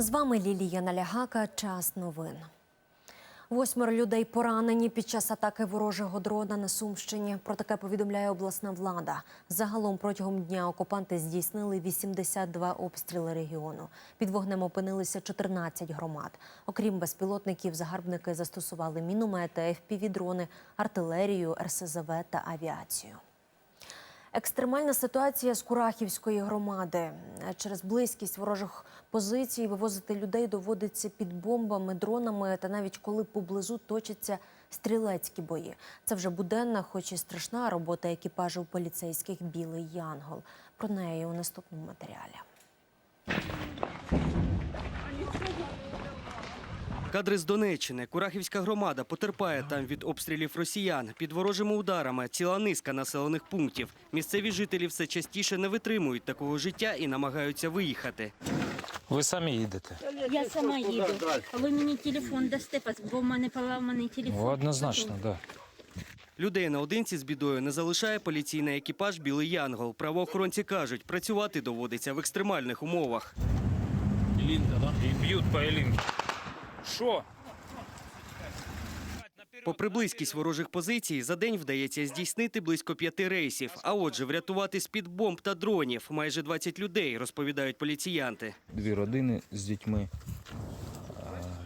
З вами Лілія Налягака. Час новин. Восьмеро людей поранені під час атаки ворожого дрона на Сумщині. Про таке повідомляє обласна влада. Загалом протягом дня окупанти здійснили 82 обстріли регіону. Під вогнем опинилися 14 громад. Окрім безпілотників, загарбники застосували міномети, FPV-дрони, артилерію, РСЗВ та авіацію. Екстремальна ситуація з Курахівської громади. Через близькість ворожих позицій вивозити людей доводиться під бомбами, дронами та навіть коли поблизу точаться стрілецькі бої. Це вже буденна, хоч і страшна робота екіпажів поліцейських Білий Янгол. Про неї у наступному матеріалі. Кадри з Донеччини. Курахівська громада потерпає там від обстрілів росіян. Під ворожими ударами ціла низка населених пунктів. Місцеві жителі все частіше не витримують такого життя і намагаються виїхати. Ви самі їдете. Я сама їду. А ви мені телефон дасте, бо в мене поламаний телефон. Однозначно, так. Да. Людей наодинці з бідою не залишає поліційний екіпаж Білий Янгол. Правоохоронці кажуть, працювати доводиться в екстремальних умовах. Ілінка, да? І б'ють по Ілінці. Що? Попри близькість ворожих позицій, за день вдається здійснити близько п'яти рейсів. А отже, врятувати з-під бомб та дронів майже 20 людей, розповідають поліціянти. дві родини з дітьми,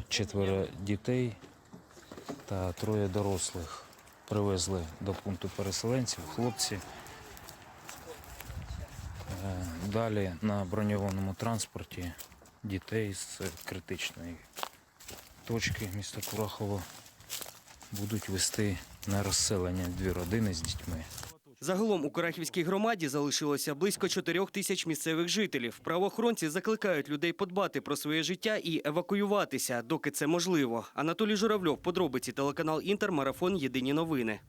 четверо дітей та троє дорослих привезли до пункту переселенців, хлопці. Е, Далі на броньованому транспорті дітей з критичної точки міста Курахово будуть вести на розселення дві родини з дітьми. Загалом у Курахівській громаді залишилося близько 4 тисяч місцевих жителів. Правоохоронці закликають людей подбати про своє життя і евакуюватися, доки це можливо. Анатолій Журавльов, подробиці телеканал Інтер, марафон Єдині новини.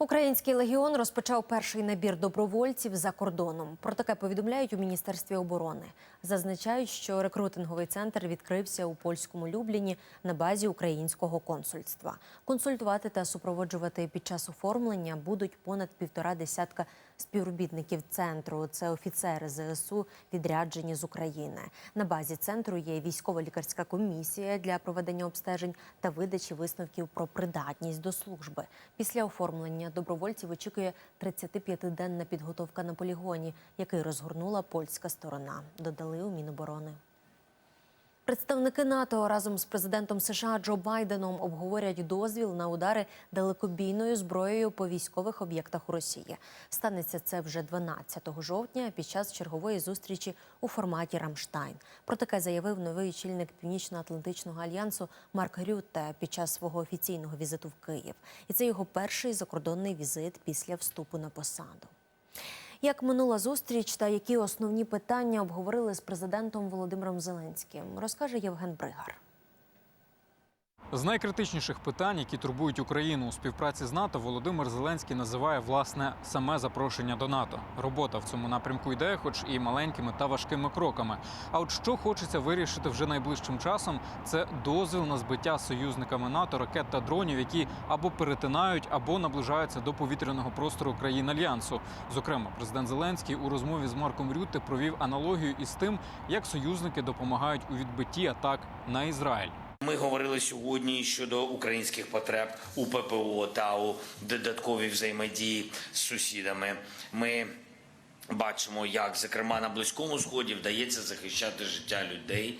Український легіон розпочав перший набір добровольців за кордоном. Про таке повідомляють у міністерстві оборони. Зазначають, що рекрутинговий центр відкрився у польському Любліні на базі українського консульства. Консультувати та супроводжувати під час оформлення будуть понад півтора десятка співробітників центру. Це офіцери ЗСУ, відряджені з України. На базі центру є військово-лікарська комісія для проведення обстежень та видачі висновків про придатність до служби. Після оформлення добровольців очікує 35-денна підготовка на полігоні, який розгорнула польська сторона. Додали у Міноборони. Представники НАТО разом з президентом США Джо Байденом обговорять дозвіл на удари далекобійною зброєю по військових об'єктах у Росії. Станеться це вже 12 жовтня під час чергової зустрічі у форматі Рамштайн. Про таке заявив новий очільник Північно-Атлантичного альянсу Марк Рютте під час свого офіційного візиту в Київ. І це його перший закордонний візит після вступу на посаду. Як минула зустріч та які основні питання обговорили з президентом Володимиром Зеленським, розкаже Євген Бригар. З найкритичніших питань, які турбують Україну у співпраці з НАТО, Володимир Зеленський називає власне саме запрошення до НАТО. Робота в цьому напрямку йде, хоч і маленькими та важкими кроками. А от що хочеться вирішити вже найближчим часом, це дозвіл на збиття союзниками НАТО ракет та дронів, які або перетинають, або наближаються до повітряного простору країн альянсу. Зокрема, президент Зеленський у розмові з Марком Рютте провів аналогію із тим, як союзники допомагають у відбитті атак на Ізраїль. Ми говорили сьогодні щодо українських потреб у ППО та у додатковій взаємодії з сусідами. Ми бачимо, як зокрема на близькому сході вдається захищати життя людей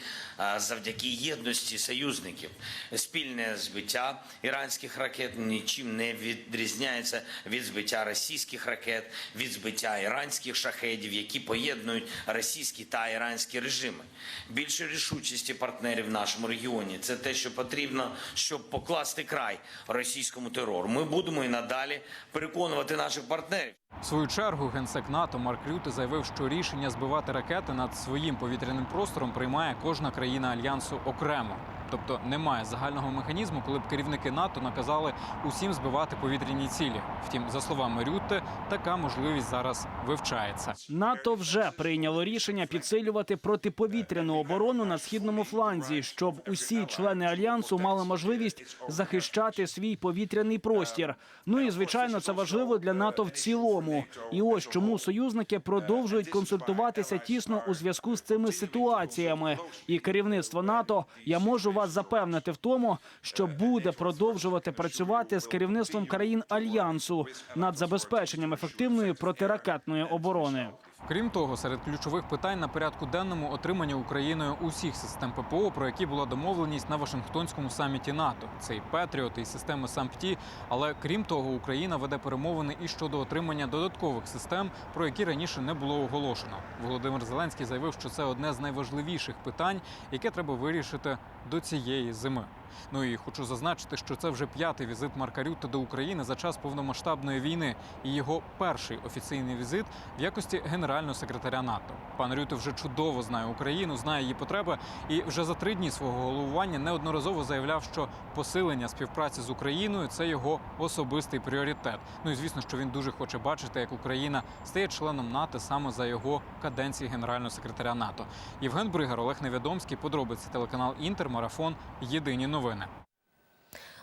завдяки єдності союзників. Спільне збиття іранських ракет нічим не відрізняється від збиття російських ракет, від збиття іранських шахедів, які поєднують російські та іранські режими. Більше рішучості партнерів в нашому регіоні це те, що потрібно, щоб покласти край російському терору. Ми будемо і надалі переконувати наших партнерів. В свою чергу генсек НАТО Марк Рюте заявив, що рішення збивати ракети над своїм повітряним простором приймає кожна країна альянсу окремо. Тобто немає загального механізму, коли б керівники НАТО наказали усім збивати повітряні цілі. Втім, за словами Рютте, така можливість зараз вивчається. НАТО вже прийняло рішення підсилювати протиповітряну оборону на східному фланзі, щоб усі члени альянсу мали можливість захищати свій повітряний простір. Ну і звичайно, це важливо для НАТО в цілому. І ось чому союзники продовжують консультуватися тісно у зв'язку з цими ситуаціями. І керівництво НАТО я можу вас запевнити в тому, що буде продовжувати працювати з керівництвом країн альянсу над забезпеченням ефективної протиракетної оборони. Крім того, серед ключових питань на порядку денному отримання Україною усіх систем ППО, про які була домовленість на Вашингтонському саміті НАТО. Це і Петріот, і системи САМПТІ. Але крім того, Україна веде перемовини і щодо отримання додаткових систем, про які раніше не було оголошено. Володимир Зеленський заявив, що це одне з найважливіших питань, яке треба вирішити до цієї зими. Ну і хочу зазначити, що це вже п'ятий візит Марка Рютте до України за час повномасштабної війни і його перший офіційний візит в якості генерального секретаря НАТО. Пан Рютте вже чудово знає Україну, знає її потреби, і вже за три дні свого головування неодноразово заявляв, що посилення співпраці з Україною це його особистий пріоритет. Ну і звісно, що він дуже хоче бачити, як Україна стає членом НАТО саме за його каденції генерального секретаря НАТО. Євген Бригар, Олег Невідомський, подробиці телеканал Інтер, марафон. Єдині новини.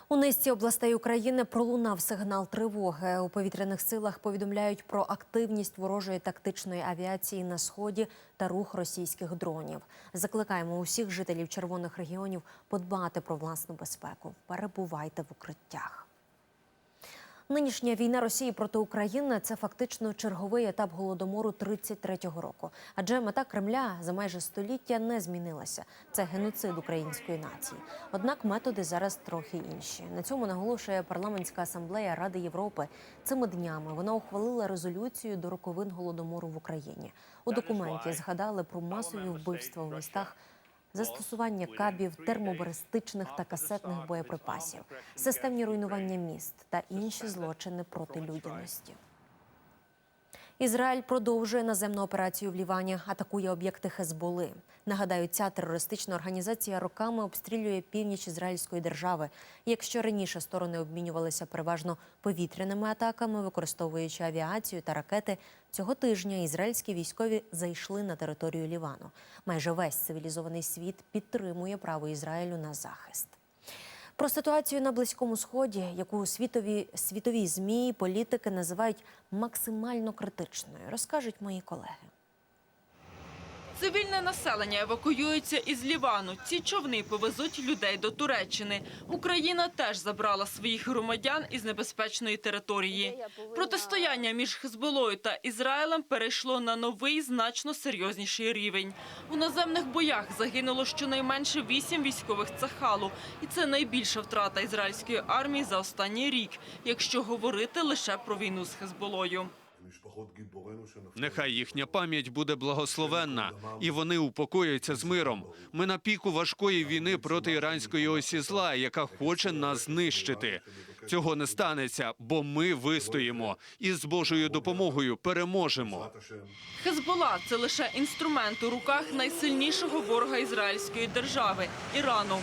У низці областей України пролунав сигнал тривоги. У повітряних силах повідомляють про активність ворожої тактичної авіації на сході та рух російських дронів. Закликаємо усіх жителів червоних регіонів подбати про власну безпеку. Перебувайте в укриттях. Нинішня війна Росії проти України це фактично черговий етап голодомору 33-го року. Адже мета Кремля за майже століття не змінилася. Це геноцид української нації. Однак методи зараз трохи інші. На цьому наголошує парламентська асамблея Ради Європи. Цими днями вона ухвалила резолюцію до роковин голодомору в Україні. У документі згадали про масові вбивства у містах застосування кабів, термобаристичних та касетних боєприпасів, системні руйнування міст та інші злочини проти людяності. Ізраїль продовжує наземну операцію в Лівані, атакує об'єкти Хезболи. Нагадаю, ця терористична організація роками обстрілює північ ізраїльської держави. Якщо раніше сторони обмінювалися переважно повітряними атаками, використовуючи авіацію та ракети, цього тижня ізраїльські військові зайшли на територію Лівану. Майже весь цивілізований світ підтримує право Ізраїлю на захист. Про ситуацію на Близькому Сході, яку світові світові змі, політики називають максимально критичною, розкажуть мої колеги. Цивільне населення евакуюється із Лівану. Ці човни повезуть людей до Туреччини. Україна теж забрала своїх громадян із небезпечної території. Протистояння між Хезболою та Ізраїлем перейшло на новий, значно серйозніший рівень. У наземних боях загинуло щонайменше вісім військових цахалу. І це найбільша втрата ізраїльської армії за останній рік, якщо говорити лише про війну з Хезболою. Нехай їхня пам'ять буде благословенна, і вони упокояться з миром. Ми на піку важкої війни проти іранської осі зла, яка хоче нас знищити. Цього не станеться, бо ми вистоїмо і з Божою допомогою переможемо. Хезбола – це лише інструмент у руках найсильнішого ворога ізраїльської держави – Ірану.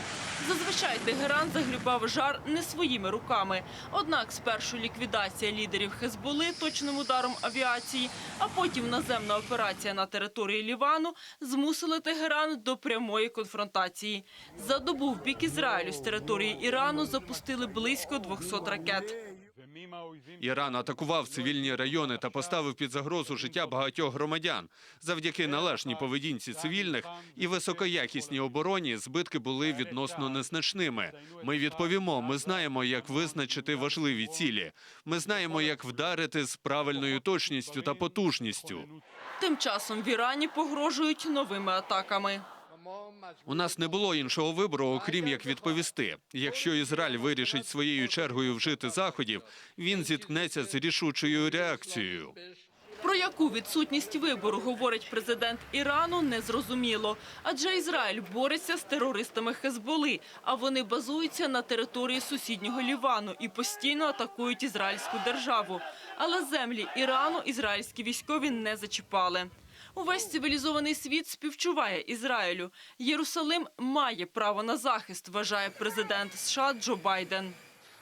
Зазвичай Тегеран загрібав жар не своїми руками. Однак спершу ліквідація лідерів Хезболи точним ударом авіації, а потім наземна операція на території Лівану змусили Тегеран до прямої конфронтації. За добу в бік Ізраїлю з території Ірану запустили близько 200 ракет. Іран атакував цивільні райони та поставив під загрозу життя багатьох громадян. Завдяки належній поведінці цивільних і високоякісній обороні збитки були відносно незначними. Ми відповімо. Ми знаємо, як визначити важливі цілі. Ми знаємо, як вдарити з правильною точністю та потужністю. Тим часом в Ірані погрожують новими атаками. У нас не було іншого вибору, окрім як відповісти. Якщо Ізраїль вирішить своєю чергою вжити заходів, він зіткнеться з рішучою реакцією. Про яку відсутність вибору говорить президент Ірану, незрозуміло. Адже Ізраїль бореться з терористами Хезболи, а вони базуються на території сусіднього Лівану і постійно атакують ізраїльську державу. Але землі Ірану ізраїльські військові не зачіпали. Увесь цивілізований світ співчуває Ізраїлю. Єрусалим має право на захист, вважає президент США Джо Байден.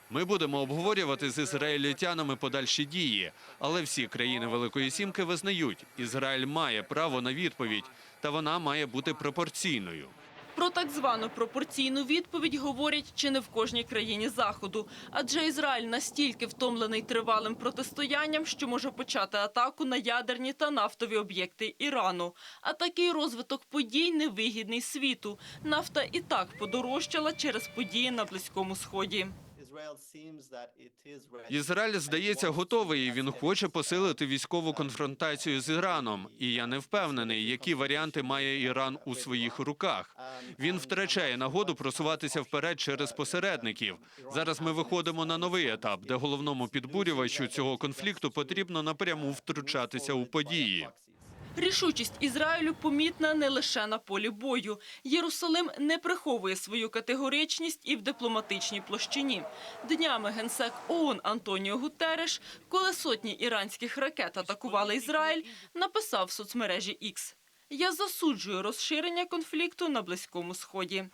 Ми будемо обговорювати з ізраїльтянами подальші дії, але всі країни Великої Сімки визнають, Ізраїль має право на відповідь, та вона має бути пропорційною. Про так звану пропорційну відповідь говорять чи не в кожній країні Заходу. Адже Ізраїль настільки втомлений тривалим протистоянням, що може почати атаку на ядерні та нафтові об'єкти Ірану. А такий розвиток подій невигідний світу. Нафта і так подорожчала через події на Близькому Сході. Ізраїль, здається, готовий, і він хоче посилити військову конфронтацію з Іраном. І я не впевнений, які варіанти має Іран у своїх руках. Він втрачає нагоду просуватися вперед через посередників. Зараз ми виходимо на новий етап, де головному підбурювачу цього конфлікту потрібно напряму втручатися у події. Рішучість Ізраїлю помітна не лише на полі бою. Єрусалим не приховує свою категоричність і в дипломатичній площині. Днями генсек ООН Антоніо Гутереш, коли сотні іранських ракет атакували Ізраїль, написав в соцмережі X. «Я засуджую розширення конфлікту на Близькому Сході».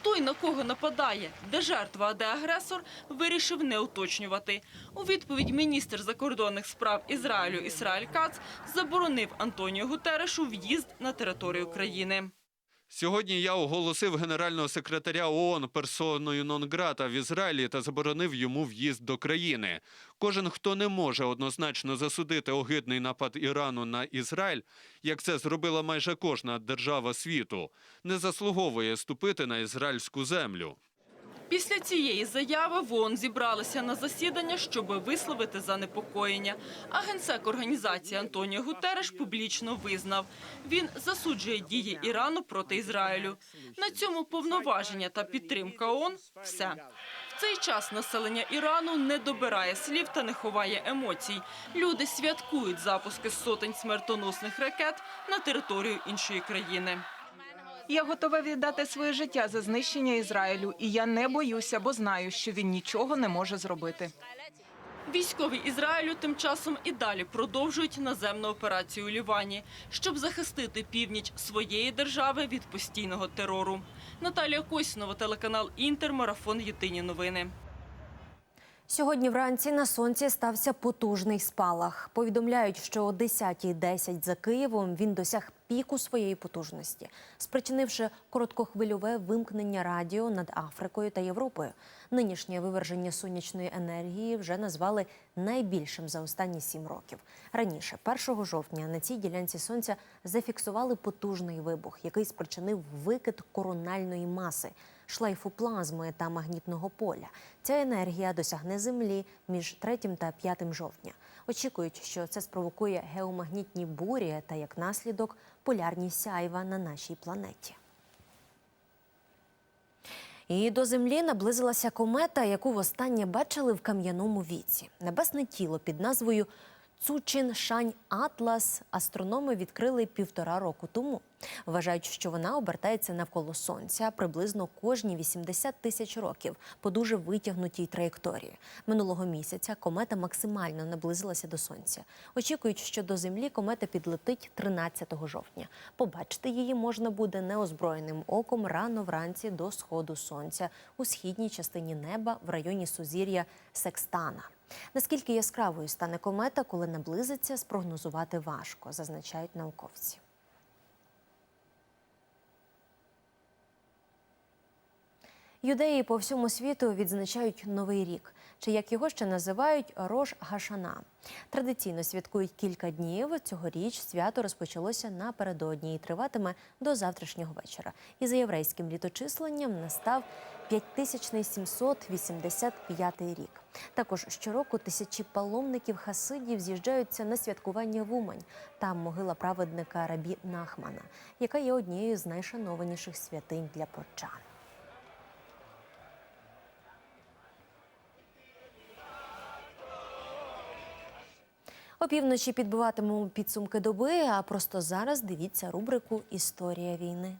Хто і на кого нападає, де жертва, а де агресор, вирішив не уточнювати. У відповідь міністр закордонних справ Ізраїлю Ісраїль Кац заборонив Антоніо Гутерешу в'їзд на територію країни. Сьогодні я оголосив генерального секретаря ООН персоною нон-грата в Ізраїлі та заборонив йому в'їзд до країни. Кожен, хто не може однозначно засудити огидний напад Ірану на Ізраїль, як це зробила майже кожна держава світу, не заслуговує ступити на ізраїльську землю. Після цієї заяви в ООН зібралися на засідання, щоб висловити занепокоєння. А генсек організації Антоніо Гутереш публічно визнав. Він засуджує дії Ірану проти Ізраїлю. На цьому повноваження та підтримка ООН – все. В цей час населення Ірану не добирає слів та не ховає емоцій. Люди святкують запуски сотень смертоносних ракет на територію іншої країни. Я готова віддати своє життя за знищення Ізраїлю, і я не боюся, бо знаю, що він нічого не може зробити. Військові Ізраїлю тим часом і далі продовжують наземну операцію у Лівані, щоб захистити північ своєї держави від постійного терору. Наталія Косінова, телеканал Інтер, марафон Єдині новини. Сьогодні вранці на сонці стався потужний спалах. Повідомляють, що о 10.10 за Києвом він досяг піку своєї потужності, спричинивши короткохвильове вимкнення радіо над Африкою та Європою. Нинішнє виверження сонячної енергії вже назвали найбільшим за останні сім років. Раніше, 1 жовтня, на цій ділянці сонця зафіксували потужний вибух, який спричинив викид корональної маси шлейфу плазми та магнітного поля. Ця енергія досягне Землі між 3 та 5 жовтня. Очікують, що це спровокує геомагнітні бурі та як наслідок полярні сяйва на нашій планеті. І до землі наблизилася комета, яку востаннє бачили в кам'яному віці. Небесне тіло під назвою Цучин Шань Атлас астрономи відкрили півтора року тому. Вважають, що вона обертається навколо сонця приблизно кожні 80 тисяч років по дуже витягнутій траєкторії. Минулого місяця комета максимально наблизилася до сонця. Очікують, що до землі комета підлетить 13 жовтня. Побачити її можна буде неозброєним оком рано вранці до сходу сонця у східній частині неба в районі сузір'я Секстана. Наскільки яскравою стане комета, коли наблизиться, спрогнозувати важко, зазначають науковці. Юдеї по всьому світу відзначають новий рік, чи як його ще називають Рош Гашана. Традиційно святкують кілька днів. Цьогоріч свято розпочалося напередодні і триватиме до завтрашнього вечора. І за єврейським літочисленням настав 5785 рік. Також щороку тисячі паломників хасидів з'їжджаються на святкування в Умань. Там могила праведника Рабі Нахмана, яка є однією з найшанованіших святинь для прочан. Опівночі підбиватимемо підсумки доби, а просто зараз дивіться рубрику Історія війни.